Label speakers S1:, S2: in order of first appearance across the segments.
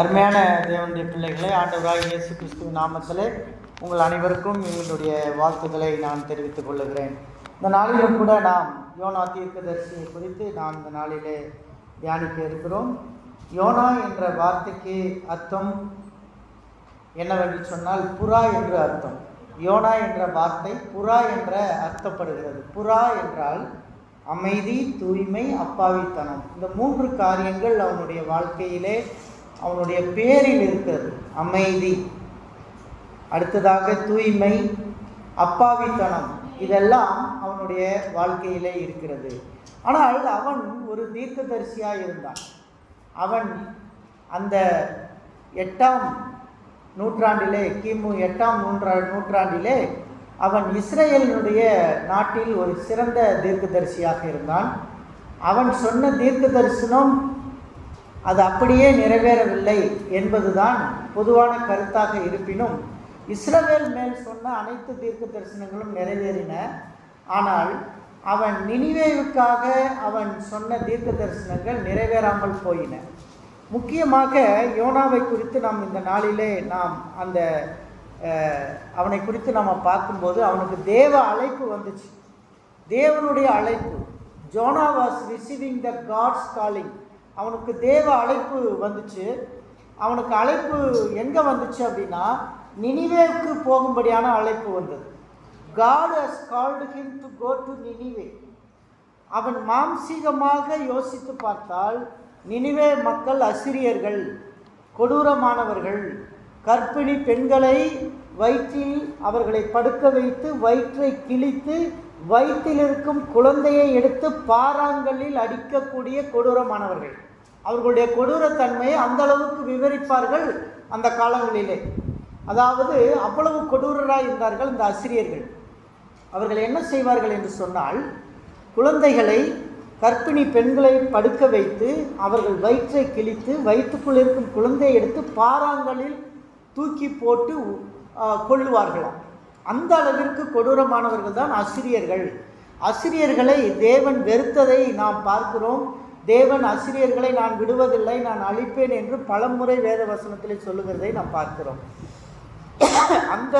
S1: அருமையான தேவனுடைய பிள்ளைகளை ஆண்டவராக இயேசு கிறிஸ்துவ நாமத்திலே உங்கள் அனைவருக்கும் எங்களுடைய வாழ்த்துக்களை நான் தெரிவித்துக் கொள்ளுகிறேன் இந்த நாளிலும் கூட நாம் யோனா தீர்க்கதரிசியை குறித்து நாம் இந்த நாளிலே தியானிக்க இருக்கிறோம் யோனா என்ற வார்த்தைக்கு அர்த்தம் என்னவென்று சொன்னால் புறா என்று அர்த்தம் யோனா என்ற வார்த்தை புறா என்ற அர்த்தப்படுகிறது புறா என்றால் அமைதி தூய்மை அப்பாவித்தனம் இந்த மூன்று காரியங்கள் அவனுடைய வாழ்க்கையிலே அவனுடைய பேரில் இருக்கிறது அமைதி அடுத்ததாக தூய்மை அப்பாவித்தனம் இதெல்லாம் அவனுடைய வாழ்க்கையிலே இருக்கிறது ஆனால் அவன் ஒரு தீர்க்கதரிசியாக இருந்தான் அவன் அந்த எட்டாம் நூற்றாண்டிலே கிமு எட்டாம் நூற்றா நூற்றாண்டிலே அவன் இஸ்ரேலினுடைய நாட்டில் ஒரு சிறந்த தீர்க்கதரிசியாக இருந்தான் அவன் சொன்ன தீர்க்க தரிசனம் அது அப்படியே நிறைவேறவில்லை என்பதுதான் பொதுவான கருத்தாக இருப்பினும் இஸ்ரவேல் மேல் சொன்ன அனைத்து தீர்க்க தரிசனங்களும் நிறைவேறின ஆனால் அவன் நினைவேவுக்காக அவன் சொன்ன தீர்க்க தரிசனங்கள் நிறைவேறாமல் போயின முக்கியமாக யோனாவை குறித்து நாம் இந்த நாளிலே நாம் அந்த அவனை குறித்து நம்ம பார்க்கும்போது அவனுக்கு தேவ அழைப்பு வந்துச்சு தேவனுடைய அழைப்பு Jonah was receiving the God's calling அவனுக்கு தேவ அழைப்பு வந்துச்சு அவனுக்கு அழைப்பு எங்கே வந்துச்சு அப்படின்னா நினிவேவுக்கு போகும்படியான அழைப்பு வந்தது God has called him to go to Nineveh அவன் மாம்சீகமாக யோசித்து பார்த்தால் நினிவே மக்கள் அசிரியர்கள் கொடூரமானவர்கள் கர்ப்பிணி பெண்களை வயிற்றில் அவர்களை படுக்க வைத்து வயிற்றை கிழித்து வயிற்றில் இருக்கும் குழந்தையை எடுத்து பாறாங்கல்லில் அடிக்கக்கூடிய கொடூரமானவர்கள் அவர்களுடைய கொடூரத்தன்மையை அந்த அளவுக்கு விவரிப்பார்கள் அந்த காலங்களிலே அதாவது அவ்வளவு கொடூரராக இருந்தார்கள் இந்த ஆசிரியர்கள் அவர்கள் என்ன செய்வார்கள் என்று சொன்னால் குழந்தைகளை கர்ப்பிணி பெண்களை படுக்க வைத்து அவர்கள் வயிற்றை கிழித்து வயிற்றுக்குள் இருக்கும் குழந்தையை எடுத்து பாறாங்கலில் தூக்கி போட்டு கொள்ளுவார்களாம் அந்த அளவிற்கு கொடூரமானவர்கள் தான் அசிரியர்கள் அசிரியர்களை தேவன் வெறுத்ததை நாம் பார்க்கிறோம் தேவன் அசிரியர்களை நான் விடுவதில்லை நான் அழிப்பேன் என்று பலமுறை வேத வசனத்தில் சொல்லுகிறதை நாம் பார்க்கிறோம் அந்த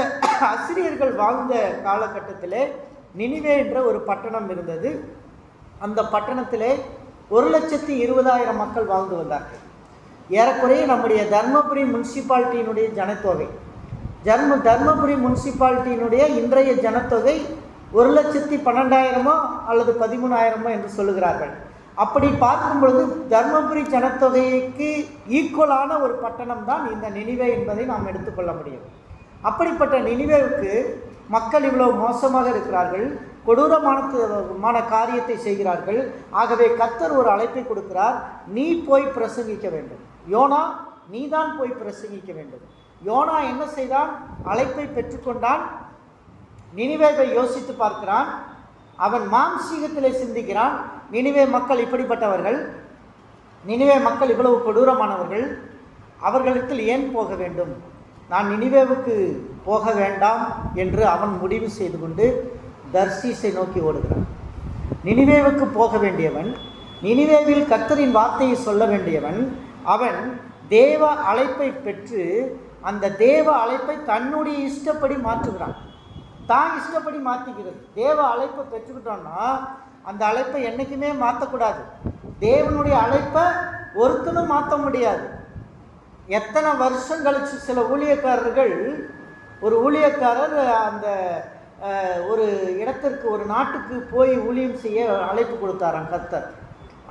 S1: அசிரியர்கள் வாழ்ந்த காலகட்டத்தில் நினிவே என்ற ஒரு பட்டணம் இருந்தது அந்த பட்டணத்திலே ஒரு லட்சத்தி இருபதாயிரம் மக்கள் வாழ்ந்து வந்தார்கள் ஏறக்குறைய நம்முடைய தர்மபுரி முனிசிபாலிட்டியினுடைய ஜனத்தொகை ஜர்ம தர்மபுரி முனிசிபாலிட்டியினுடைய இன்றைய ஜனத்தொகை ஒரு லட்சத்தி பன்னெண்டாயிரமோ அல்லது பதிமூணாயிரமோ என்று சொல்லுகிறார்கள் அப்படி பார்க்கும் பொழுது தர்மபுரி ஜனத்தொகைக்கு ஈக்குவலான ஒரு பட்டணம் தான் இந்த நினைவே என்பதை நாம் எடுத்துக்கொள்ள முடியும் அப்படிப்பட்ட நினைவேவுக்கு மக்கள் இவ்வளோ மோசமாக இருக்கிறார்கள் கொடூரமான காரியத்தை செய்கிறார்கள் ஆகவே கத்தர் ஒரு அழைப்பை கொடுக்கிறார் நீ போய் பிரசங்கிக்க வேண்டும் யோனா நீதான் போய் பிரசங்கிக்க வேண்டும் யோனா என்ன செய்தான் அழைப்பை பெற்றுக்கொண்டான் நினைவேதை யோசித்து பார்க்கிறான் அவன் மாம்சீகத்திலே சிந்திக்கிறான் நினைவே மக்கள் இப்படிப்பட்டவர்கள் நினைவே மக்கள் இவ்வளவு கொடூரமானவர்கள் அவர்களிடத்தில் ஏன் போக வேண்டும் நான் நினைவேவுக்கு போக வேண்டாம் என்று அவன் முடிவு செய்து கொண்டு தர்சீசை நோக்கி ஓடுகிறான் நினைவேவுக்கு போக வேண்டியவன் நினைவேவில் கத்தரின் வார்த்தையை சொல்ல வேண்டியவன் அவன் தேவ அழைப்பை பெற்று அந்த தேவ அழைப்பை தன்னுடைய இஷ்டப்படி மாற்றுகிறான் தான் இஷ்டப்படி மாற்றிக்கிறது தேவ அழைப்பை பெற்றுக்கிட்டோன்னா அந்த அழைப்பை என்றைக்குமே மாற்றக்கூடாது தேவனுடைய அழைப்பை ஒருத்தனும் மாற்ற முடியாது எத்தனை வருஷம் கழித்து சில ஊழியக்காரர்கள் ஒரு ஊழியக்காரர் அந்த ஒரு இடத்திற்கு ஒரு நாட்டுக்கு போய் ஊழியம் செய்ய அழைப்பு கொடுத்தாரான் கர்த்தர்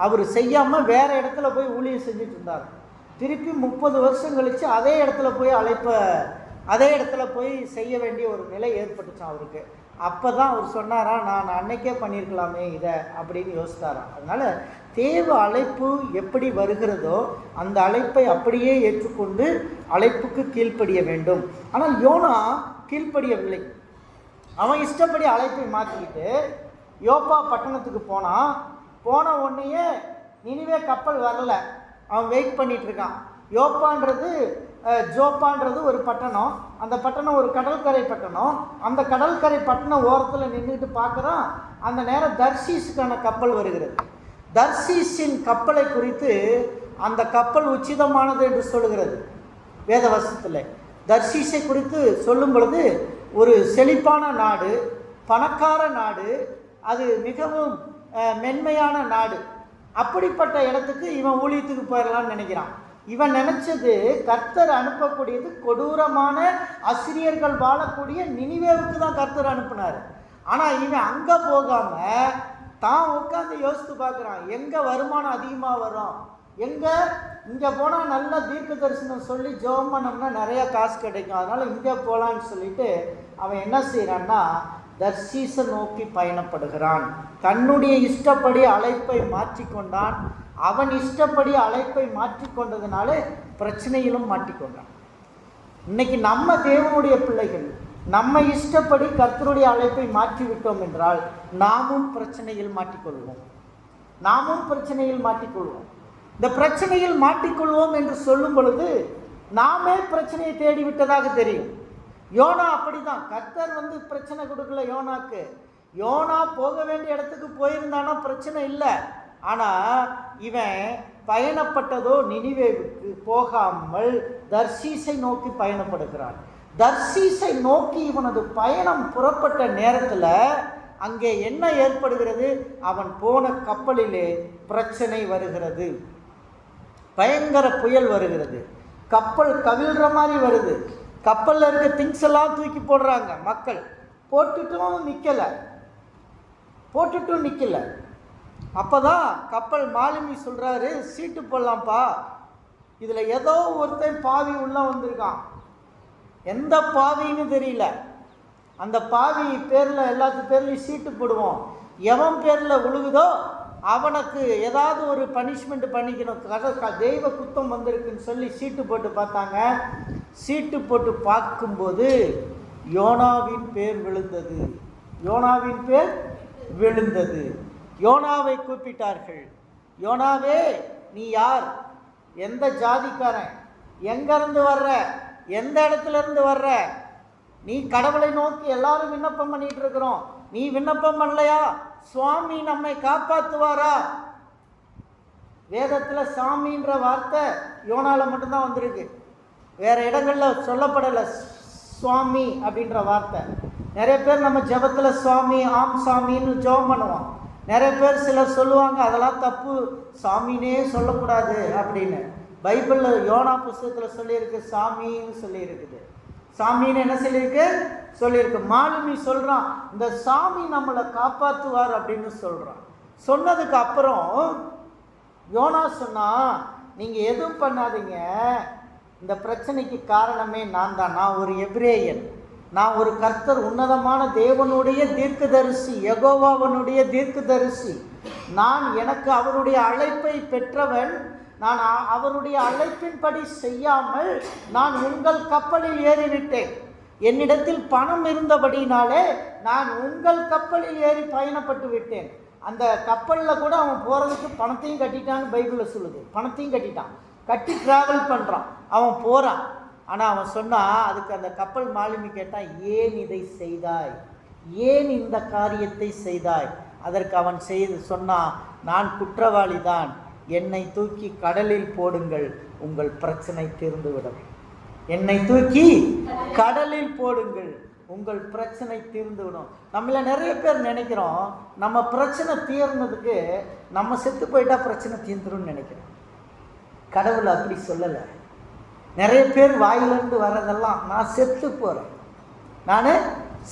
S1: அவர் செய்யாமல் வேறு இடத்துல போய் ஊழியம் செஞ்சுட்டு இருந்தார் திருப்பி முப்பது வருஷம் கழித்து அதே இடத்துல போய் அழைப்ப அதே இடத்துல போய் செய்ய வேண்டிய ஒரு நிலை ஏற்பட்டுச்சான் அவருக்கு அப்போ தான் அவர் சொன்னாரா நான் அன்னைக்கே பண்ணியிருக்கலாமே இதை அப்படின்னு யோசித்தாராம் அதனால் தேவ அழைப்பு எப்படி வருகிறதோ அந்த அழைப்பை அப்படியே ஏற்றுக்கொண்டு அழைப்புக்கு கீழ்ப்படிய வேண்டும் ஆனால் யோனா கீழ்ப்படியவில்லை அவன் இஷ்டப்படி அழைப்பை மாற்றிக்கிட்டு யோப்பா பட்டணத்துக்கு போனால் போன உடனேயே நினைவே கப்பல் வரல அவன் வெயிட் பண்ணிட்டு இருக்கான் யோப்பான்றது ஜோப்பான்றது ஒரு பட்டணம் அந்த பட்டணம் ஒரு கடற்கரை பட்டணம் அந்த கடற்கரை பட்டணம் ஓரத்தில் நின்றுட்டு பார்க்குறான் அந்த நேரம் தர்சீஸுக்கான கப்பல் வருகிறது தர்சீஸின் கப்பலை குறித்து அந்த கப்பல் உச்சிதமானது என்று சொல்லுகிறது வேதவசத்தில் தர்சீஸை குறித்து சொல்லும் பொழுது ஒரு செழிப்பான நாடு பணக்கார நாடு அது மிகவும் மென்மையான நாடு அப்படிப்பட்ட இடத்துக்கு இவன் ஊழியத்துக்கு போயிடலான்னு நினைக்கிறான் இவன் நினச்சது கர்த்தர் அனுப்பக்கூடியது கொடூரமான ஆசிரியர்கள் வாழக்கூடிய நினைவேவுக்கு தான் கர்த்தர் அனுப்புனார் ஆனால் இவன் அங்கே போகாமல் தான் உட்காந்து யோசித்து பார்க்குறான் எங்கே வருமானம் அதிகமாக வரும் எங்கே இங்கே போனால் நல்ல தீர்க்க தரிசனம் சொல்லி ஜோம் பண்ணோம்னா நிறையா காசு கிடைக்கும் அதனால் இங்கே போகலான்னு சொல்லிட்டு அவன் என்ன செய்கிறான்னா தர்சீச நோக்கி பயணப்படுகிறான் தன்னுடைய இஷ்டப்படி அழைப்பை மாற்றிக்கொண்டான் அவன் இஷ்டப்படி அழைப்பை மாற்றிக்கொண்டதுனால பிரச்சனையிலும் மாட்டிக்கொண்டான் இன்னைக்கு நம்ம தேவனுடைய பிள்ளைகள் நம்ம இஷ்டப்படி கர்த்தருடைய அழைப்பை மாற்றிவிட்டோம் என்றால் நாமும் பிரச்சனையில் மாட்டிக்கொள்வோம் நாமும் பிரச்சனையில் மாட்டிக்கொள்வோம் இந்த பிரச்சனையில் மாட்டிக்கொள்வோம் என்று சொல்லும் பொழுது நாமே பிரச்சனையை தேடிவிட்டதாக தெரியும் யோனா அப்படி தான் கர்த்தர் வந்து பிரச்சனை கொடுக்கல யோனாக்கு யோனா போக வேண்டிய இடத்துக்கு போயிருந்தானா பிரச்சனை இல்லை ஆனால் இவன் பயணப்பட்டதோ நினிவேவுக்கு போகாமல் தர்சீசை நோக்கி பயணப்படுகிறான் தர்சீசை நோக்கி இவனது பயணம் புறப்பட்ட நேரத்தில் அங்கே என்ன ஏற்படுகிறது அவன் போன கப்பலிலே பிரச்சனை வருகிறது பயங்கர புயல் வருகிறது கப்பல் கவிழ்கிற மாதிரி வருது கப்பலில் இருக்க திங்ஸ் எல்லாம் தூக்கி போடுறாங்க மக்கள் போட்டுட்டும் நிற்கலை போட்டுட்டும் நிற்கலை அப்போ தான் கப்பல் மாலுமி சொல்கிறாரு சீட்டு போடலாம்ப்பா இதில் ஏதோ ஒருத்தன் பாவி உள்ளே வந்திருக்கான் எந்த பாவின்னு தெரியல அந்த பாவி பேரில் எல்லாத்து பேர்லையும் சீட்டு போடுவோம் எவன் பேரில் உழுகுதோ அவனுக்கு ஏதாவது ஒரு பனிஷ்மெண்ட் பண்ணிக்கணும் தெய்வ குத்தம் வந்திருக்குன்னு சொல்லி சீட்டு போட்டு பார்த்தாங்க சீட்டு போட்டு பார்க்கும்போது யோனாவின் பேர் விழுந்தது யோனாவின் பேர் விழுந்தது யோனாவை கூப்பிட்டார்கள் யோனாவே நீ யார் எந்த ஜாதிக்காரன் எங்கேருந்து வர்ற எந்த இடத்துலேருந்து வர்ற நீ கடவுளை நோக்கி எல்லாரும் விண்ணப்பம் பண்ணிட்டு இருக்கிறோம் நீ விண்ணப்பம் பண்ணலையா சுவாமி நம்மை காப்பாற்றுவாரா வேதத்தில் சாமின்ற வார்த்தை யோனாவில் மட்டும்தான் வந்திருக்கு வேறு இடங்களில் சொல்லப்படலை சுவாமி அப்படின்ற வார்த்தை நிறைய பேர் நம்ம ஜபத்தில் சுவாமி ஆம் சாமின்னு ஜெபம் பண்ணுவோம் நிறைய பேர் சிலர் சொல்லுவாங்க அதெல்லாம் தப்பு சாமினே சொல்லக்கூடாது அப்படின்னு பைபிளில் யோனா புஸ்தகத்தில் சொல்லியிருக்கு சாமின்னு சொல்லியிருக்குது சாமின்னு என்ன சொல்லியிருக்கு சொல்லியிருக்கு மாலுமி சொல்கிறான் இந்த சாமி நம்மளை காப்பாற்றுவார் அப்படின்னு சொல்கிறான் சொன்னதுக்கு அப்புறம் யோனா சொன்னால் நீங்கள் எதுவும் பண்ணாதீங்க இந்த பிரச்சனைக்கு காரணமே நான் தான் நான் ஒரு எப்ரேயன் நான் ஒரு கர்த்தர் உன்னதமான தேவனுடைய தீர்க்கதரிசி யகோவாவனுடைய தீர்க்கதரிசி நான் எனக்கு அவருடைய அழைப்பை பெற்றவன் நான் அவருடைய அழைப்பின்படி செய்யாமல் நான் உங்கள் கப்பலில் ஏறிவிட்டேன் என்னிடத்தில் பணம் இருந்தபடினாலே நான் உங்கள் கப்பலில் ஏறி பயணப்பட்டு விட்டேன் அந்த கப்பலில் கூட அவன் போகிறதுக்கு பணத்தையும் கட்டிட்டான்னு பைபிளில் சொல்லுது பணத்தையும் கட்டிட்டான் கட்டி ட்ராவல் பண்ணுறான் அவன் போகிறான் ஆனால் அவன் சொன்னால் அதுக்கு அந்த கப்பல் மாலுமி கேட்டான் ஏன் இதை செய்தாய் ஏன் இந்த காரியத்தை செய்தாய் அதற்கு அவன் செய்து சொன்னான் நான் குற்றவாளி தான் என்னை தூக்கி கடலில் போடுங்கள் உங்கள் பிரச்சனை தீர்ந்துவிடும் என்னை தூக்கி கடலில் போடுங்கள் உங்கள் பிரச்சனை தீர்ந்துவிடும் நம்மள நிறைய பேர் நினைக்கிறோம் நம்ம பிரச்சனை தீர்ந்ததுக்கு நம்ம செத்து போயிட்டா பிரச்சனை தீர்ந்துடும் நினைக்கிறோம் கடவுள் அப்படி சொல்லலை நிறைய பேர் வாயிலிருந்து வர்றதெல்லாம் நான் செத்து போகிறேன் நான்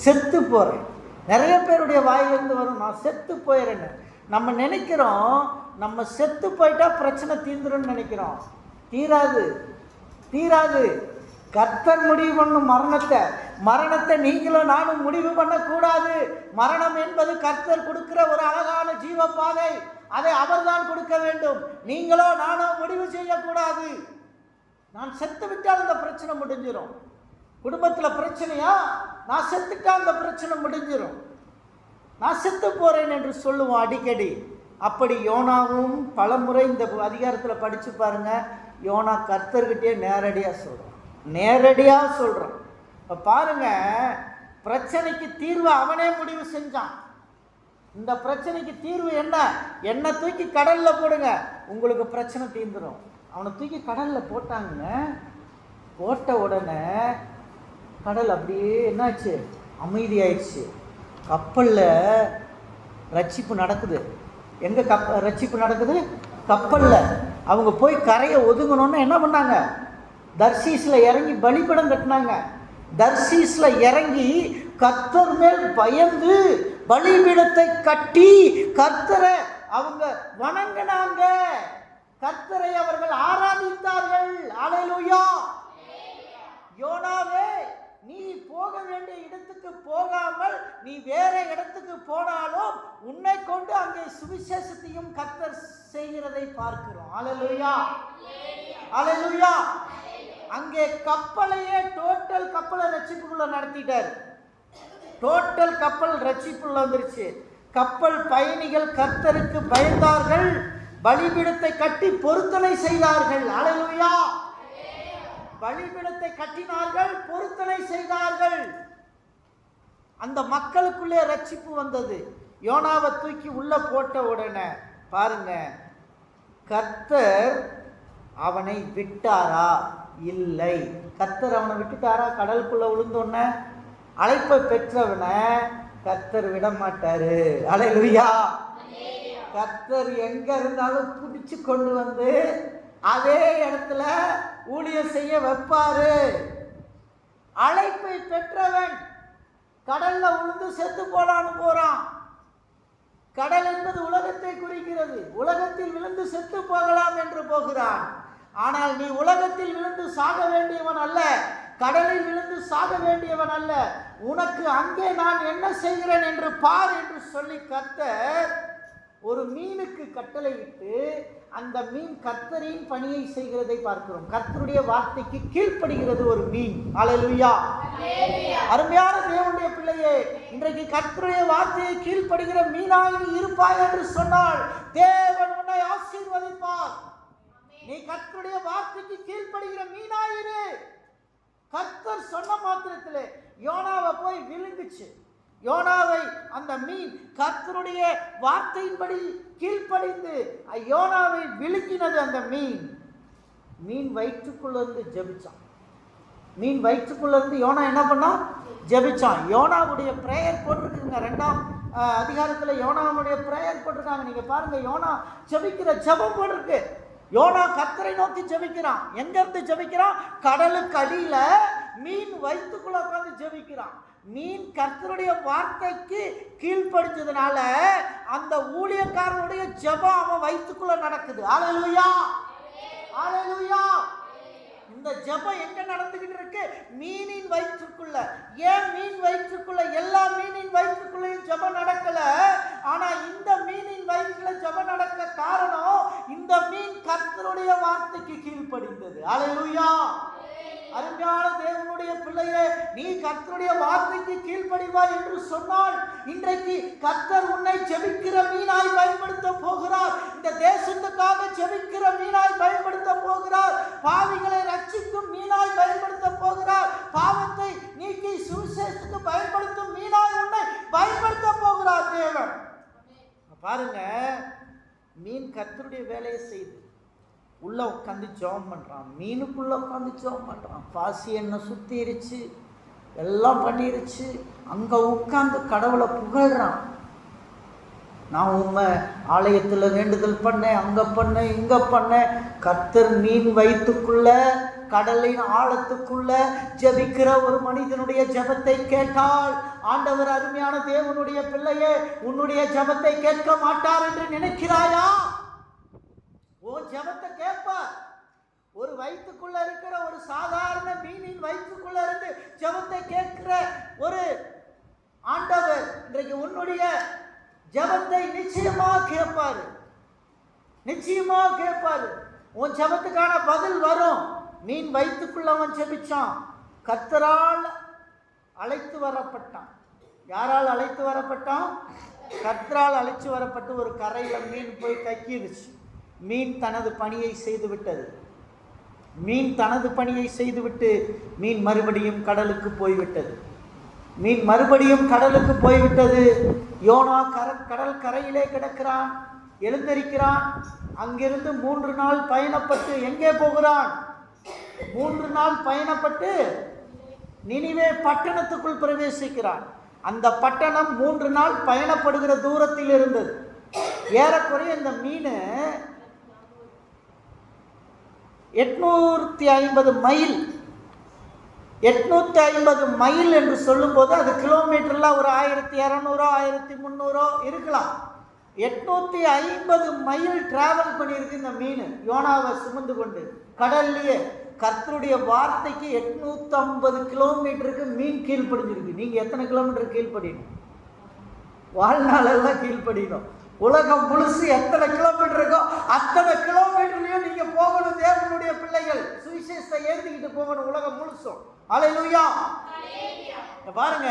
S1: செத்து போகிறேன் நிறைய பேருடைய வாயிலிருந்து வரும் நான் செத்து போயிடுறேன்னு நம்ம நினைக்கிறோம் நம்ம செத்து போயிட்டா பிரச்சனை தீர்ந்துடும் நினைக்கிறோம் தீராது தீராது கர்த்தர் முடிவு பண்ணும் மரணத்தை மரணத்தை நீங்களும் நானும் முடிவு பண்ணக்கூடாது மரணம் என்பது கர்த்தர் கொடுக்கிற ஒரு அழகான ஜீவ பாதை அதை அவர்தான் கொடுக்க வேண்டும் நீங்களோ நானோ முடிவு செய்யக்கூடாது நான் செத்து விட்டால் இந்த பிரச்சனை முடிஞ்சிடும் குடும்பத்தில் பிரச்சனையா நான் செத்துட்டால் அந்த பிரச்சனை முடிஞ்சிடும் நான் செத்து போகிறேன் என்று சொல்லுவோம் அடிக்கடி அப்படி யோனாவும் பலமுறை இந்த அதிகாரத்தில் படித்து பாருங்கள் யோனா கர்த்தர்கிட்டே நேரடியாக சொல்கிறான் நேரடியாக சொல்கிறான் இப்போ பாருங்கள் பிரச்சனைக்கு தீர்வு அவனே முடிவு செஞ்சான் இந்த பிரச்சனைக்கு தீர்வு என்ன என்ன தூக்கி கடலில் போடுங்க உங்களுக்கு பிரச்சனை தீர்ந்துடும் அவனை தூக்கி கடலில் போட்டாங்க போட்ட உடனே கடல் அப்படியே என்னாச்சு அமைதியாயிடுச்சு கப்பலில் ரட்சிப்பு நடக்குது எங்கே கப் ரட்சிப்பு நடக்குது கப்பலில் அவங்க போய் கரையை ஒதுங்கணும்னா என்ன பண்ணாங்க தர்சீஸில் இறங்கி பலிபடம் கட்டினாங்க தர்சீஸில் இறங்கி கத்தர் மேல் பயந்து பலிபீடத்தை கட்டி கத்தரை அவங்க வணங்கினாங்க கத்தரை அவர்கள் ஆராதித்தார்கள் யோனாவே நீ போக வேண்டிய இடத்துக்கு போகாமல் நீ வேற இடத்துக்கு போனாலும் உன்னை கொண்டு அங்கே சுவிசேஷத்தையும் கத்தர் செய்கிறதை பார்க்கிறோம் அலலுயா அலலுயா அங்கே கப்பலையே டோட்டல் கப்பலை ரட்சிப்புக்குள்ள நடத்திட்டார் டோட்டல் கப்பல் ரட்சிப்புள்ள வந்துருச்சு கப்பல் பயணிகள் கர்த்தருக்கு பயந்தார்கள் பலிபீடத்தை கட்டி பொருத்தனை செய்தார்கள் அலையா பலிபீடத்தை கட்டினார்கள் பொருத்தனை செய்தார்கள் அந்த மக்களுக்குள்ளே ரட்சிப்பு வந்தது யோனாவை தூக்கி உள்ளே போட்ட உடனே பாருங்க கர்த்தர் அவனை விட்டாரா இல்லை கர்த்தர் அவனை விட்டுட்டாரா கடலுக்குள்ளே விழுந்தோன்ன அழைப்பை பெற்றவனை கர்த்தர் விட மாட்டாரு அலையிலுயா கத்தர் எங்கே இருந்தாலும் பிடிச்சி கொண்டு வந்து அதே இடத்துல ஊழியர் செய்ய வைப்பார் அழைப்பை பெற்றவன் கடல்ல உளுந்து செத்து போலான்னு போகிறான் கடல் என்பது உலகத்தை குறிக்கிறது உலகத்தில் விழுந்து செத்து போகலாம் என்று போகிறான் ஆனால் நீ உலகத்தில் விழுந்து சாக வேண்டியவன் அல்ல கடலில் விழுந்து சாக வேண்டியவன் அல்ல உனக்கு அங்கே நான் என்ன செய்கிறேன் என்று பார் என்று சொல்லி கத்த ஒரு மீனுக்கு கட்டளையிட்டு அந்த மீன் கத்தரின் பணியை செய்கிறதை பார்க்கிறோம் கத்தருடைய வார்த்தைக்கு கீழ்ப்படுகிறது ஒரு மீன் அழலுயா அருமையான தேவனுடைய பிள்ளையே இன்றைக்கு கத்தருடைய வார்த்தையை கீழ்ப்படுகிற மீனாய் நீ இருப்பாய் என்று சொன்னால் தேவன் உன்னை ஆசீர்வதிப்பார் நீ கத்தருடைய வார்த்தைக்கு கீழ்ப்படுகிற மீனாயிரு கத்தர் சொன்ன மாத்திரத்திலே யோனாவை போய் விழுந்துச்சு யோனாவை அந்த மீன் கர்த்தருடைய வார்த்தையின்படி கீழ்ப்படிந்து யோனாவை விழுங்கினது அந்த மீன் மீன் வயிற்றுக்குள்ளேருந்து ஜெபிச்சான் மீன் வயிற்றுக்குள்ளேருந்து யோனா என்ன பண்ணான் ஜெபிச்சான் யோனாவுடைய ப்ரேயர் போட்டிருக்குங்க ரெண்டாம் அதிகாரத்தில் யோனாவுடைய ப்ரேயர் போட்டிருக்காங்க நீங்கள் பாருங்கள் யோனா ஜெபிக்கிற ஜெபம் போட்டிருக்கு யோனா கத்தரை நோக்கி ஜெபிக்கிறான் எங்கேருந்து ஜெபிக்கிறான் கடலுக்கு அடியில் மீன் வயிற்றுக்குள்ளே உட்காந்து ஜெபிக்கிறான் மீன் கர்த்தருடைய வார்த்தைக்கு கீழ்ப்படுத்ததுனால அந்த ஊழியக்காரனுடைய ஜபம் அவன் வயிற்றுக்குள்ள நடக்குது ஆலையா ஆலையா இந்த ஜபம் எங்க நடந்துகிட்டு இருக்கு மீனின் வயிற்றுக்குள்ள ஏன் மீன் வயிற்றுக்குள்ள எல்லா மீனின் வயிற்றுக்குள்ளேயும் ஜபம் நடக்கல ஆனா இந்த மீனின் வயிற்றுல ஜபம் நடக்க காரணம் இந்த மீன் கர்த்தருடைய வார்த்தைக்கு கீழ்ப்படிந்தது ஆலையா அருமையான தேவனுடைய பிள்ளையே நீ கர்த்தருடைய வார்த்தைக்கு கீழ்ப்படிவாய் என்று சொன்னால் இன்றைக்கு கர்த்தர் உன்னை ஜெபிக்கிற மீனாய் பயன்படுத்த போகிறார் இந்த தேசத்துக்காக ஜெபிக்கிற மீனாய் பயன்படுத்த போகிறார் பாவிகளை ரட்சிக்கும் மீனாய் பயன்படுத்த போகிறார் பாவத்தை நீக்கி சுவிசேஷத்துக்கு பயன்படுத்தும் மீனாய் உன்னை பயன்படுத்த போகிறார் தேவன் பாருங்க மீன் கர்த்தருடைய வேலையை செய்து உள்ளே உட்காந்து ஜோம் பண்ணுறான் மீனுக்குள்ளே உட்காந்து ஜோம் பண்ணுறான் பாசி என்னை சுற்றிருச்சு எல்லாம் பண்ணிருச்சு அங்கே உட்காந்து கடவுளை புகழ்கிறான் நான் உண்மை ஆலயத்தில் வேண்டுதல் பண்ணேன் அங்கே பண்ணேன் இங்கே பண்ணேன் கத்தர் மீன் வயிற்றுக்குள்ள கடலின் ஆழத்துக்குள்ள ஜபிக்கிற ஒரு மனிதனுடைய ஜபத்தை கேட்டால் ஆண்டவர் அருமையான தேவனுடைய பிள்ளையே உன்னுடைய ஜபத்தை கேட்க மாட்டார் என்று நினைக்கிறாயா உன் ஜபத்தை கேட்பார் ஒரு வயிற்றுக்குள்ள இருக்கிற ஒரு சாதாரண மீனின் வயிற்றுக்குள்ள இருந்து ஜபத்தை கேட்கிற ஒரு ஆண்டவர் இன்றைக்கு உன்னுடைய ஜபத்தை நிச்சயமாக கேட்பாரு நிச்சயமாக கேட்பாரு உன் ஜபத்துக்கான பதில் வரும் மீன் வயிற்றுக்குள்ள அவன் ஜெபிச்சான் கர்த்தரால் அழைத்து வரப்பட்டான் யாரால் அழைத்து வரப்பட்டான் கர்த்தரால் அழைத்து வரப்பட்டு ஒரு கரையில் மீன் போய் கக்கிடுச்சு மீன் தனது பணியை செய்துவிட்டது மீன் தனது பணியை செய்துவிட்டு மீன் மறுபடியும் கடலுக்கு போய்விட்டது மீன் மறுபடியும் கடலுக்கு போய்விட்டது யோனா கர கடல் கரையிலே கிடக்கிறான் எழுந்தரிக்கிறான் அங்கிருந்து மூன்று நாள் பயணப்பட்டு எங்கே போகிறான் மூன்று நாள் பயணப்பட்டு நினைவே பட்டணத்துக்குள் பிரவேசிக்கிறான் அந்த பட்டணம் மூன்று நாள் பயணப்படுகிற தூரத்தில் இருந்தது ஏறக்குறைய இந்த மீன் எட்நூற்றி ஐம்பது மைல் எட்நூற்றி ஐம்பது மைல் என்று சொல்லும்போது அது கிலோமீட்டரில் ஒரு ஆயிரத்தி இரநூறோ ஆயிரத்தி முந்நூறோ இருக்கலாம் எட்நூற்றி ஐம்பது மைல் ட்ராவல் பண்ணியிருக்கு இந்த மீன் யோனாவை சுமந்து கொண்டு கடல்லையே கர்த்தருடைய வார்த்தைக்கு எட்நூற்றம்பது கிலோமீட்டருக்கு மீன் கீழ்ப்படிஞ்சிருக்கு நீங்கள் எத்தனை கிலோமீட்டர் கீழ்ப்படியணும் வாழ்நாளெல்லாம் கீழ்ப்படியணும் உலகம் முழுசு எத்தனை கிலோமீட்டர் இருக்கோ அத்தனை கிலோமீட்டர்லயும் நீங்க போகணும் தேவனுடைய பிள்ளைகள் சுவிசேஷத்தை ஏந்திக்கிட்டு போகணும் உலகம் முழுசும் அலையிலுயா பாருங்க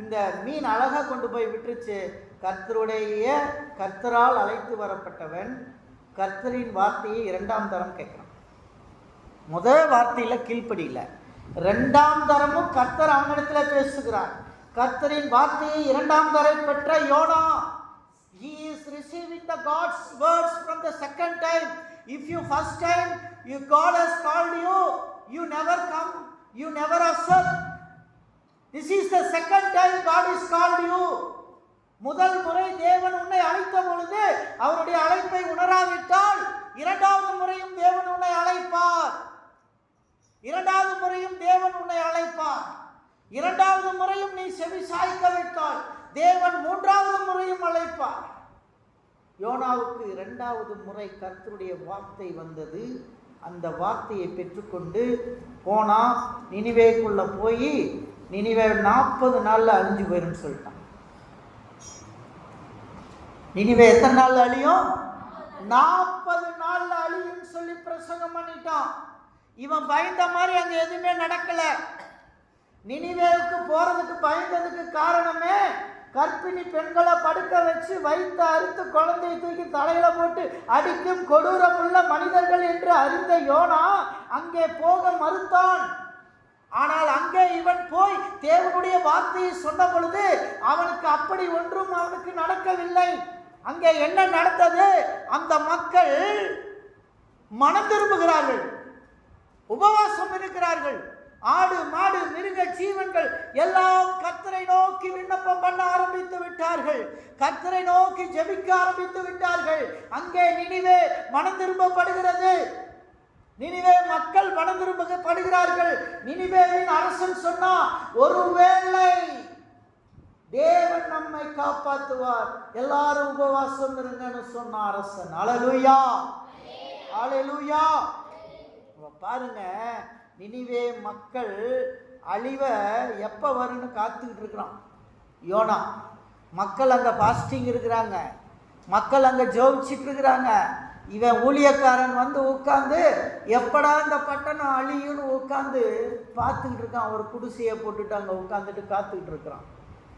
S1: இந்த மீன் அழகா கொண்டு போய் விட்டுருச்சு கர்த்தருடைய கர்த்தரால் அழைத்து வரப்பட்டவன் கர்த்தரின் வார்த்தையை இரண்டாம் தரம் கேட்கிறான் முதல் வார்த்தையில் கீழ்ப்படியில் ரெண்டாம் தரமும் கர்த்தர் அவனிடத்தில் பேசுகிறார் கர்த்தரின் வார்த்தையை இரண்டாம் தரம் பெற்ற Jonah receiving the God's words from the second time. If you first time, you God has called you, you never come, you never accept. This is the second time God has called you. முதல் முறை தேவன் உன்னை அழைத்த பொழுது அவருடைய அழைப்பை உணராவிட்டால் இரண்டாவது முறையும் தேவன் உன்னை அழைப்பார் இரண்டாவது முறையும் தேவன் உன்னை அழைப்பார் இரண்டாவது முறையும் நீ செவி சாய்க்க வைத்தால் தேவன் மூன்றாவது முறையும் அழைப்பார் யோனாவுக்கு இரண்டாவது முறை கர்த்தருடைய வார்த்தை வந்தது அந்த வார்த்தையை பெற்றுக்கொண்டு போனால் நினைவேக்குள்ள போய் நினைவே நாற்பது நாளில் அழிஞ்சு போயிடும் சொல்லிட்டான் நினைவே எத்தனை நாள் அழியும் நாற்பது நாளில் அழியும்னு சொல்லி பிரசங்கம் பண்ணிட்டான் இவன் பயந்த மாதிரி அங்கே எதுவுமே நடக்கலை நினைவேவுக்கு போகிறதுக்கு பயந்ததுக்கு காரணமே கர்ப்பிணி பெண்களை படுக்க வச்சு வைத்து அறுத்து குழந்தையை தூக்கி தலையில போட்டு அடிக்கும் கொடூரம் உள்ள மனிதர்கள் என்று அறிந்த யோனா அங்கே போக மறுத்தான் ஆனால் அங்கே இவன் போய் தேவனுடைய வார்த்தையை சொன்ன பொழுது அவனுக்கு அப்படி ஒன்றும் அவனுக்கு நடக்கவில்லை அங்கே என்ன நடந்தது அந்த மக்கள் மனம் திரும்புகிறார்கள் உபவாசம் இருக்கிறார்கள் ஆடு மாடு மிருக ஜீவன்கள் எல்லாம் கத்தரை நோக்கி விண்ணப்பம் பண்ண ஆரம்பித்து விட்டார்கள் கத்தரை நோக்கி ஜெபிக்க ஆரம்பித்து விட்டார்கள் அங்கே நினைவே மனம் திரும்பப்படுகிறது நினைவே மக்கள் மனம் திரும்பப்படுகிறார்கள் நினைவேவின் அரசன் சொன்னா ஒருவேளை தேவன் நம்மை காப்பாற்றுவார் எல்லாரும் உபவாசம் இருங்கன்னு சொன்ன அரசன் அழலுயா அழலுயா பாருங்க நினைவே மக்கள் அழிவை எப்போ வரும்னு காத்துக்கிட்டு இருக்கிறான் யோனா மக்கள் அங்கே ஃபாஸ்டிங் இருக்கிறாங்க மக்கள் அங்கே ஜோபிச்சுட்டு இருக்கிறாங்க இவன் ஊழியக்காரன் வந்து உட்காந்து எப்படா இந்த பட்டணம் அழியும்னு உட்காந்து பார்த்துக்கிட்டு இருக்கான் ஒரு குடிசையை போட்டுட்டு அங்கே உட்காந்துட்டு காத்துக்கிட்டு இருக்கிறான்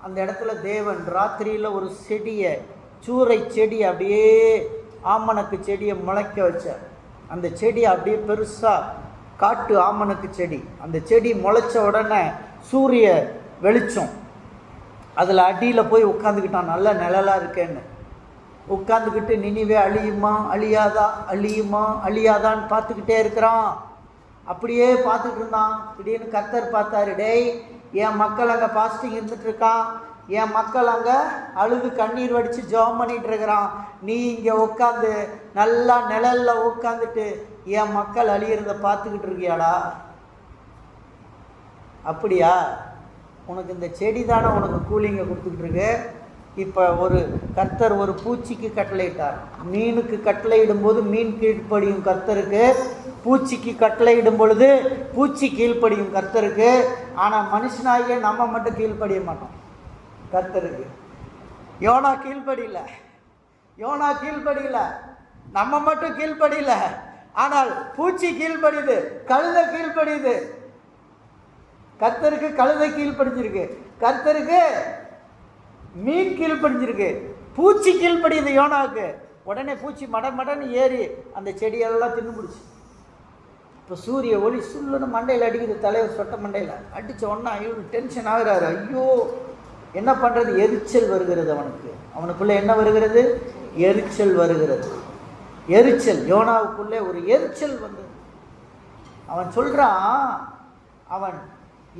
S1: அந்த இடத்துல தேவன் ராத்திரியில் ஒரு செடியை சூறை செடி அப்படியே ஆமணக்கு செடியை முளைக்க வச்சார் அந்த செடி அப்படியே பெருசாக காட்டு ஆமணக்கு செடி அந்த செடி முளைச்ச உடனே சூரிய வெளிச்சம் அதில் அடியில் போய் உட்காந்துக்கிட்டான் நல்ல நிழலாக இருக்கேன்னு உட்காந்துக்கிட்டு நினைவே அழியுமா அழியாதா அழியுமா அழியாதான்னு பார்த்துக்கிட்டே இருக்கிறான் அப்படியே பார்த்துட்டு இருந்தான் திடீர்னு கத்தர் பார்த்தாரு டேய் என் மக்கள் அங்கே பாசிட்டிங் இருந்துட்டு இருக்கான் என் மக்கள் அங்கே அழுது கண்ணீர் வடித்து ஜோம் பண்ணிகிட்டு இருக்கிறான் நீ இங்கே உட்காந்து நல்லா நிழலில் உட்காந்துட்டு என் மக்கள் அழியிறத பார்த்துக்கிட்டு இருக்கியாடா அப்படியா உனக்கு இந்த செடி தானே உனக்கு கூலிங்கை கொடுத்துக்கிட்டு இருக்கு இப்போ ஒரு கர்த்தர் ஒரு பூச்சிக்கு கட்டளையிட்டார் மீனுக்கு கட்டளையிடும் போது மீன் கீழ்ப்படியும் கர்த்தருக்கு பூச்சிக்கு கட்டளையிடும் பொழுது பூச்சி கீழ்ப்படியும் கர்த்தருக்கு ஆனால் மனுஷனாகிய நம்ம மட்டும் கீழ்ப்படிய மாட்டோம் கர்த்தருக்கு யோனா கீழ்படியில யோனா கீழ்படியில நம்ம மட்டும் கீழ்படியில ஆனால் பூச்சி கீழ்படியுது கழுத கீழ்ப்படியுது கர்த்தருக்கு கழுதை கீழ்படிஞ்சிருக்கு கர்த்தருக்கு மீன் கீழ்படிஞ்சிருக்கு பூச்சி கீழ்படியுது யோனாவுக்கு உடனே பூச்சி மட மடன்னு ஏறி அந்த செடியெல்லாம் தின்னு பிடிச்சி இப்போ சூரிய ஒளி சுல்லுன்னு மண்டையில் அடிக்குது தலைவர் சொட்ட மண்டையில் அடித்த உடனே ஐயோ டென்ஷன் ஆகிறாரு ஐயோ என்ன பண்ணுறது எரிச்சல் வருகிறது அவனுக்கு அவனுக்குள்ளே என்ன வருகிறது எரிச்சல் வருகிறது எரிச்சல் யோனாவுக்குள்ளே ஒரு எரிச்சல் வந்தது அவன் சொல்கிறான் அவன்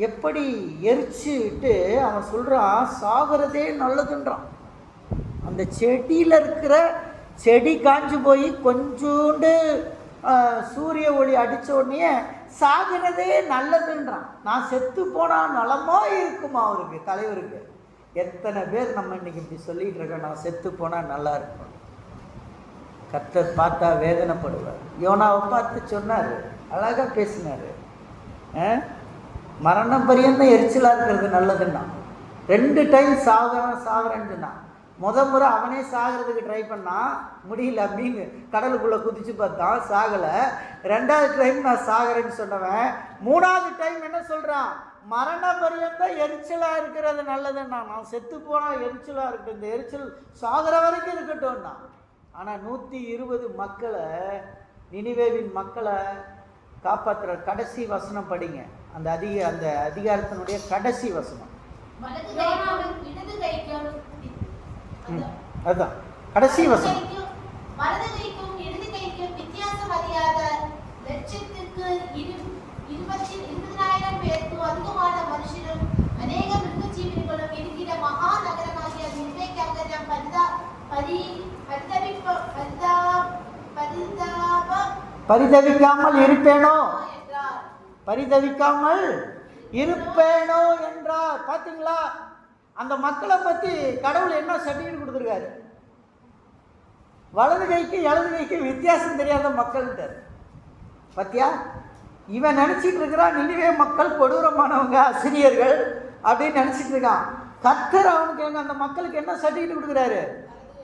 S1: எப்படி எரிச்சுட்டு அவன் சொல்கிறான் சாகிறதே நல்லதுன்றான் அந்த செடியில் இருக்கிற செடி காஞ்சு போய் கொஞ்சோண்டு சூரிய ஒளி அடித்த உடனே சாகிறதே நல்லதுன்றான் நான் செத்து போனால் நலமாக இருக்குமா அவருக்கு தலைவருக்கு எத்தனை பேர் நம்ம இன்றைக்கி இப்படி சொல்லிட்டு இருக்கோம் நான் செத்து போனால் நல்லா இருக்கும் கத்தர் பார்த்தா வேதனைப்படுவார் யோனாவை பார்த்து சொன்னார் அழகாக பேசினார் மரணம் பரியந்தான் எரிச்சலாக இருக்கிறது நல்லதுன்னா ரெண்டு டைம் சாகுறேன் சாகுறேன்ட்டுனா முத முறை அவனே சாகிறதுக்கு ட்ரை பண்ணான் முடியல அப்படின்னு கடலுக்குள்ளே குதிச்சு பார்த்தான் சாகலை ரெண்டாவது டைம் நான் சாகுறேன்னு சொன்னவன் மூணாவது டைம் என்ன சொல்கிறான் மரண பரியந்த எரிச்சலாக இருக்கிறது நல்லதுன்னா நான் செத்து போனால் எரிச்சலாக இருக்கட்டும் இந்த எரிச்சல் சாகிற வரைக்கும் இருக்கட்டும்னா ஆனால் நூற்றி இருபது மக்களை நினிவேவின் மக்களை காப்பாற்றுற கடைசி வசனம் படிங்க அந்த அதிக அந்த அதிகாரத்தினுடைய கடைசி வசனம் அதுதான் கடைசி வசனம் பரிதவிக்காமல் இருப்பேனோ பரிதவிக்காமல் இருப்பேனோ என்றார் பார்த்தீங்களா அந்த மக்களை பற்றி கடவுள் என்ன சர்டிஃபிகேட் கொடுத்துருக்காரு வலது கைக்கு இலது கைக்கு வித்தியாசம் தெரியாத மக்கள்கிட்ட பத்தியா இவன் நினச்சிட்டு இருக்கிறான் நினைவே மக்கள் கொடூரமானவங்க ஆசிரியர்கள் அப்படின்னு நினச்சிட்டு இருக்கான் கத்தர் அவனுக்கு அந்த மக்களுக்கு என்ன சர்டிஃபிகேட் கொடுக்குறாரு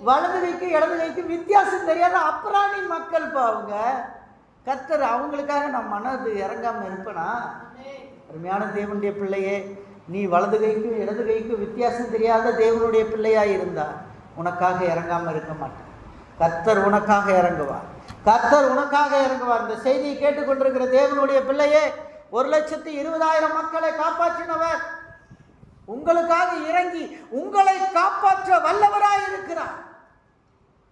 S1: வலது கைக்கும் இடது கைக்கும் வித்தியாசம் தெரியாத அப்ராணி மக்கள் இப்போ அவங்க கத்தர் அவங்களுக்காக நான் மனது இறங்காமல் இருப்பேனா அருமையான தேவனுடைய பிள்ளையே நீ வலது கைக்கும் இடது கைக்கும் வித்தியாசம் தெரியாத தேவனுடைய பிள்ளையாக இருந்தா உனக்காக இறங்காமல் இருக்க மாட்டேன் கத்தர் உனக்காக இறங்குவார் கத்தர் உனக்காக இறங்குவார் இந்த செய்தியை கேட்டுக்கொண்டிருக்கிற தேவனுடைய பிள்ளையே ஒரு லட்சத்தி இருபதாயிரம் மக்களை காப்பாற்றினவர் உங்களுக்காக இறங்கி உங்களை காப்பாற்ற வல்லவராய் இருக்கிறார்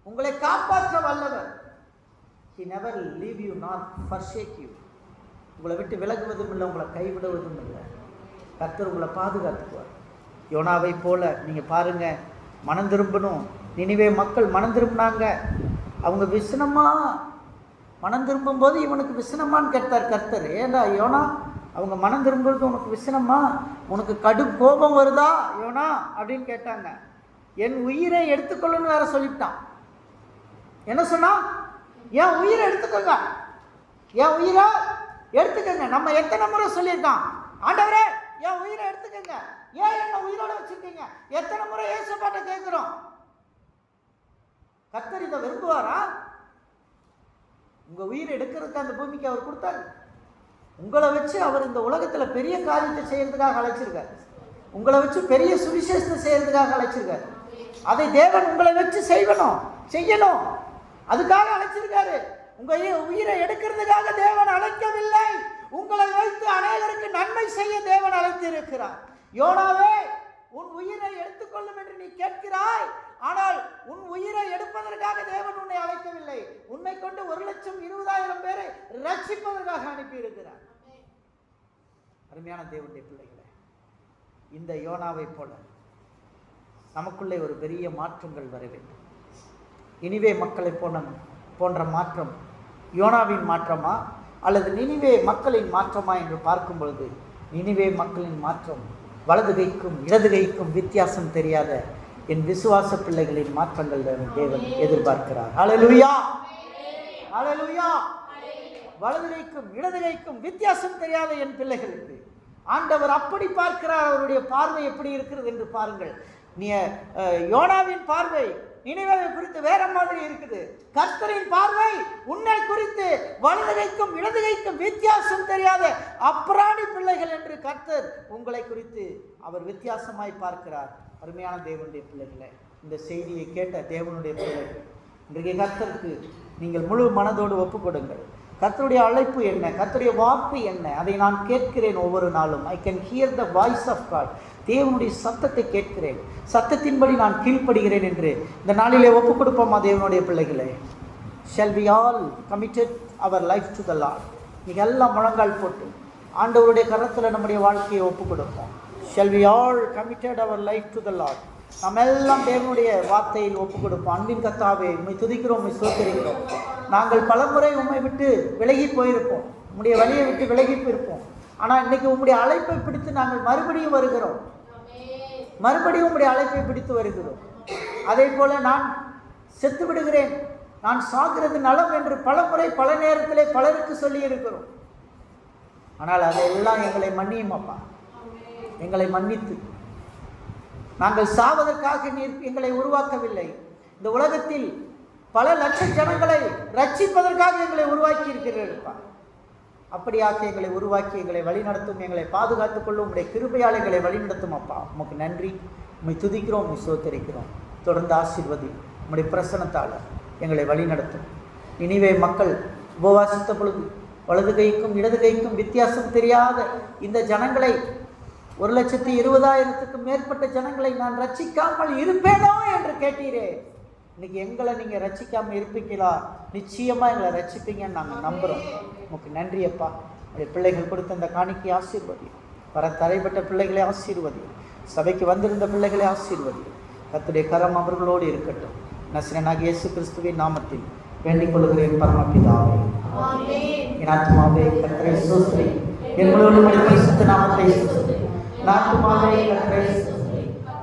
S1: உங்களை காப்பாற்ற வல்லவர் he never leave you not forsake you உங்களை விட்டு விலகுவதும் இல்லை உங்களை கைவிடுவதும் இல்லை கர்த்தர் உங்களை பாதுகாத்துக்குவார் யோனாவை போல நீங்கள் பாருங்கள் மனம் திரும்பணும் நினைவே மக்கள் மனம் திரும்பினாங்க அவங்க விசனமாக மனம் திரும்பும் போது இவனுக்கு விசனமான்னு கேட்டார் கர்த்தர் ஏண்டா யோனா அவங்க மனம் திரும்புறது உனக்கு விசனமா உனக்கு கடு கோபம் வருதா யோனா அப்படின்னு கேட்டாங்க என் உயிரை எடுத்துக்கொள்ளுன்னு வேற சொல்லிட்டான் என்ன சொன்னால் என் உயிரை எடுத்துக்கோங்க என் உயிரை எடுத்துக்கோங்க நம்ம எத்தனை முறை சொல்லியிருக்கோம் ஆண்டவரே என் உயிரை எடுத்துக்கோங்க ஏன் என்ன உயிரோட வச்சுருக்கீங்க எத்தனை முறை ஏசப்பாட்ட கேட்குறோம் கத்தர் இதை விரும்புவாரா உங்கள் உயிரை எடுக்கிறதுக்கு அந்த பூமிக்கு அவர் கொடுத்தாரு உங்களை வச்சு அவர் இந்த உலகத்தில் பெரிய காரியத்தை செய்கிறதுக்காக அழைச்சிருக்காரு உங்களை வச்சு பெரிய சுவிசேஷத்தை செய்கிறதுக்காக அழைச்சிருக்காரு அதை தேவன் உங்களை வச்சு செய்வணும் செய்யணும் அதுக்காக அழைச்சிருக்காரு உங்க உயிரை எடுக்கிறதுக்காக தேவன் அழைக்கவில்லை உங்களை வைத்து அநேகருக்கு நன்மை செய்ய தேவன் அழைத்திருக்கிறார் யோனாவே உன் உயிரை எடுத்துக்கொள்ளும் என்று நீ கேட்கிறாய் ஆனால் உன் உயிரை எடுப்பதற்காக தேவன் உன்னை அழைக்கவில்லை உன்னை கொண்டு ஒரு லட்சம் இருபதாயிரம் பேரை ரட்சிப்பதற்காக அனுப்பியிருக்கிறார் அருமையான தேவனுடைய பிள்ளைகளை இந்த யோனாவை போல நமக்குள்ளே ஒரு பெரிய மாற்றங்கள் வர வேண்டும் இனிவே மக்களை போன போன்ற மாற்றம் யோனாவின் மாற்றமா அல்லது நினைவே மக்களின் மாற்றமா என்று பார்க்கும் பொழுது நினைவே மக்களின் மாற்றம் வலது கைக்கும் இடது கைக்கும் வித்தியாசம் தெரியாத என் விசுவாச பிள்ளைகளின் மாற்றங்கள் தேவன் எதிர்பார்க்கிறார் அழலுயா அழலுயா வலது கைக்கும் இடது கைக்கும் வித்தியாசம் தெரியாத என் பிள்ளைகளுக்கு ஆண்டவர் அப்படி பார்க்கிறார் அவருடைய பார்வை எப்படி இருக்கிறது என்று பாருங்கள் நீ யோனாவின் பார்வை நினைவாவை குறித்து வேற மாதிரி இருக்குது கர்த்தரின் பார்வை உன்னை குறித்து வலதுகைக்கும் இடதுகைக்கும் வித்தியாசம் தெரியாத அப்ராணி பிள்ளைகள் என்று கர்த்தர் உங்களை குறித்து அவர் வித்தியாசமாய் பார்க்கிறார் அருமையான தேவனுடைய பிள்ளைகளை இந்த செய்தியை கேட்ட தேவனுடைய பிள்ளைகள் இன்றைக்கு கர்த்தருக்கு நீங்கள் முழு மனதோடு ஒப்பு கொடுங்கள் கர்த்தருடைய அழைப்பு என்ன கர்த்தருடைய வாக்கு என்ன அதை நான் கேட்கிறேன் ஒவ்வொரு நாளும் I can hear the voice of God தேவனுடைய சத்தத்தை கேட்கிறேன் சத்தத்தின்படி நான் கீழ்ப்படுகிறேன் என்று இந்த நாளிலே ஒப்புக் கொடுப்போமா தேவனுடைய பிள்ளைகளே shall we all committed our life to the Lord நீங்கள் எல்லாம் முழங்கால் போட்டு ஆண்டவருடைய கரத்தில் நம்முடைய வாழ்க்கையை ஒப்பு கொடுப்போம் shall we all committed our life to the Lord நம்ம எல்லாம் தேவனுடைய வார்த்தையில் ஒப்பு கொடுப்போம் அன்பின் கத்தாவே உண்மை துதிக்கிறோம் உண்மை சோத்திருக்கிறோம் நாங்கள் பலமுறை உண்மை விட்டு விலகி போயிருப்போம் உங்களுடைய வழியை விட்டு விலகி போயிருப்போம் ஆனால் இன்றைக்கி உங்களுடைய அழைப்பை பிடித்து நாங்கள் மறுபடியும் வருகிறோம் மறுபடியும் உடைய அழைப்பை பிடித்து வருகிறோம் அதே போல நான் செத்து விடுகிறேன் நான் சாகிறது நலம் என்று பல முறை பல நேரத்தில் பலருக்கு சொல்லி இருக்கிறோம் ஆனால் அதையெல்லாம் எங்களை மன்னியும் அப்பா எங்களை மன்னித்து நாங்கள் சாவதற்காக நீர் எங்களை உருவாக்கவில்லை இந்த உலகத்தில் பல லட்ச ஜனங்களை ரட்சிப்பதற்காக எங்களை உருவாக்கி இருக்கிறீர்கள்ப்பா அப்படியாக எங்களை உருவாக்கி எங்களை வழிநடத்தும் எங்களை பாதுகாத்துக் கொள்ளும் உங்களுடைய கிருபையால் எங்களை வழிநடத்தும் அப்பா உமக்கு நன்றி உண்மை துதிக்கிறோம் உண்மை சோத்தரிக்கிறோம் தொடர்ந்து ஆசிர்வதி உங்களுடைய பிரசனத்தால் எங்களை வழிநடத்தும் இனிவே மக்கள் உபவாசித்த பொழுது வலது கைக்கும் இடது கைக்கும் வித்தியாசம் தெரியாத இந்த ஜனங்களை ஒரு லட்சத்தி இருபதாயிரத்துக்கும் மேற்பட்ட ஜனங்களை நான் ரட்சிக்காமல் இருப்பேனோ என்று கேட்டீரே இன்னைக்கு எங்களை நீங்கள் ரசிக்காமல் இருப்பீங்களா நிச்சயமாக எங்களை ரசிப்பீங்கன்னு நாங்கள் நம்புகிறோம் உங்களுக்கு நன்றியப்பா அப்பா பிள்ளைகள் கொடுத்த அந்த காணிக்கை ஆசீர்வதியும் வர தரைப்பட்ட பிள்ளைகளை ஆசீர்வதியும் சபைக்கு வந்திருந்த பிள்ளைகளை ஆசீர்வதியும் கத்துடைய கரம் அவர்களோடு இருக்கட்டும் நசிரனாக இயேசு கிறிஸ்துவின் நாமத்தில் வேண்டிக் கொள்கிறேன் பரமபிதாவே என் ஆத்மாவே கத்தரை சோஸ்திரி என் நாமத்தை சோஸ்திரி நாட்டுமாவே கத்தரை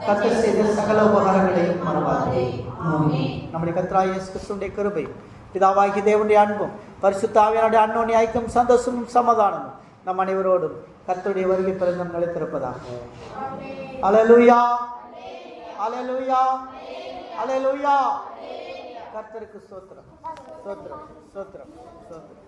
S1: கத்தர் செய்த சகல உபகாரங்களையும் மறவாதே நம்முடைய கத்ராய் கிறிஸ்துடைய கிருபையும் பிதாவாகி தேவனுடைய அன்பும் பரிசுத்தாவியனுடைய அன்னோனி ஐக்கும் சந்தோஷமும் சமாதானமும் நம் அனைவரோடும் கத்தருடைய வருகை பிறந்தம் நிலைத்திருப்பதாக அலலுயா அலலுயா அலலுயா கர்த்தருக்கு சோத்திரம் சோத்திரம் சோத்திரம் சோத்திரம்